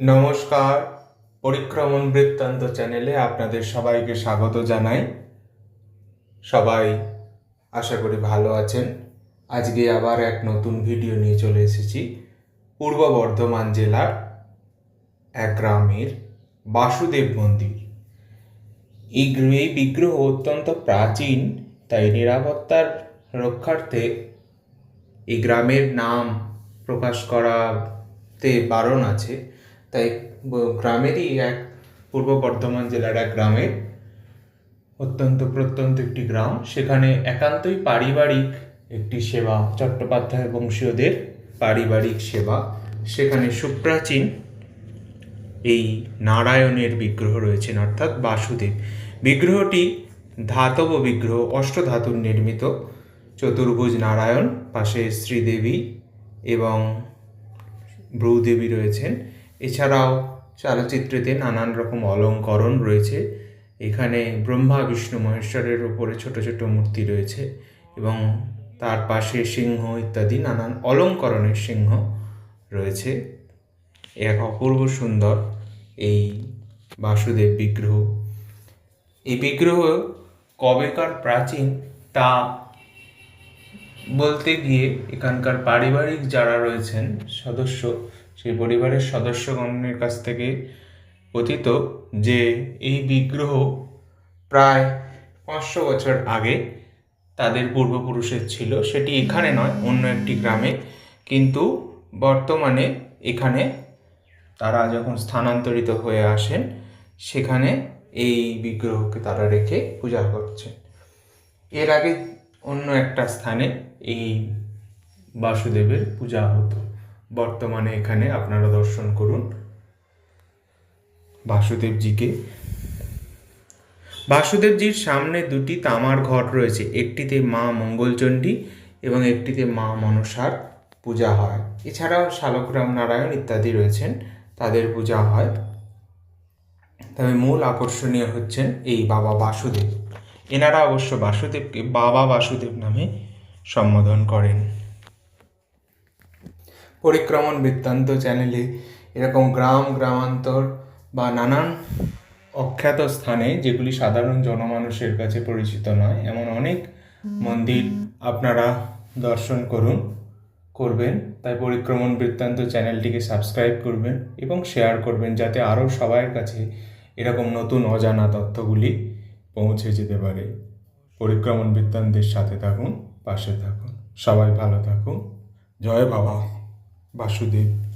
নমস্কার, পরিক্রমণ বৃত্তান্ত চ্যানেলে আপনাদের সবাইকে স্বাগত জানাই। সবাই আশা করি ভালো আছেন। আজকে আবার এক নতুন ভিডিও নিয়ে চলে এসেছি। পূর্ব বর্ধমান জেলার এক গ্রামের বাসুদেব মন্দির। এই গ্র- এই বিগ্রহ অত্যন্ত প্রাচীন, তাই নিরাপত্তার রক্ষার্থে এই গ্রামের নাম প্রকাশ করাতে বারণ আছে। তাই গ্রামেরই এক পূর্ব বর্ধমান জেলার এক গ্রামের অত্যন্ত প্রত্যন্ত একটি গ্রাম। সেখানে একান্তই পারিবারিক একটি সেবা, চট্টোপাধ্যায় বংশীয়দের পারিবারিক সেবা। সেখানে সুপ্রাচীন এই নারায়ণের বিগ্রহ রয়েছেন, অর্থাৎ বাসুদেব। বিগ্রহটি ধাতব বিগ্রহ, অষ্টধাতুর নির্মিত। চতুর্ভুজ নারায়ণ, পাশে শ্রীদেবী এবং ভ্রূদেবী রয়েছেন। এছাড়াও চলচ্চিত্রেতে নানান রকম অলঙ্করণ রয়েছে। এখানে ব্রহ্মা, বিষ্ণু, মহেশ্বরের উপরে ছোট ছোট মূর্তি রয়েছে এবং তার পাশে সিংহ ইত্যাদি নানান অলঙ্করণের সিংহ রয়েছে। এক অপূর্ব সুন্দর এই বাসুদেব বিগ্রহ। এই বিগ্রহ কবেকার প্রাচীন তা বলতে গিয়ে এখানকার পারিবারিক যারা রয়েছেন, সদস্য সেই পরিবারের সদস্যগণের কাছ থেকে কথিত যে এই বিগ্রহ প্রায় পাঁচশো বছর আগে তাদের পূর্বপুরুষের ছিল, সেটি এখানে নয়, অন্য একটি গ্রামে। কিন্তু বর্তমানে এখানে তারা যখন স্থানান্তরিত হয়ে আসেন, সেখানে এই বিগ্রহকে তারা রেখে পূজা করছেন। এর আগে অন্য একটা স্থানে এই বাসুদেবের পূজা হতো। বর্তমানে এখানে আপনারা দর্শন করুন। বাসুদেবজিকে। বাসুদেবজির সামনে দুটি তামার ঘট রয়েছে। একটিতে মা মঙ্গলচণ্ডী এবং একটিতে মা মনসার পূজা হয়। এছাড়াও শালকরাম নারায়ণ ইত্যাদি রয়েছেন, তাদের পূজা হয়। তবে মূল আকর্ষণীয় হচ্ছেন এই বাবা বাসুদেব। এনারা অবশ্য বাসুদেবকে বাবা বাসুদেব নামে সম্বোধন করেন। পরিক্রমণ বৃত্তান্ত চ্যানেলে এরকম গ্রাম, গ্রামান্তর বা নানান অখ্যাত স্থানে যেগুলি সাধারণ জনমানুষের কাছে পরিচিত নয়, এমন অনেক মন্দির আপনারা দর্শন করুন, করবেন। তাই পরিক্রমণ বৃত্তান্ত চ্যানেলটিকে সাবস্ক্রাইব করবেন এবং শেয়ার করবেন যাতে আরও সবার কাছে এরকম নতুন অজানা তথ্যগুলি পৌঁছে যেতে পারে। পরিক্রমণ বৃত্তান্তের সাথে থাকুন, পাশে থাকুন। সবাই ভালো থাকুন। জয় বাবা। বাসুদেব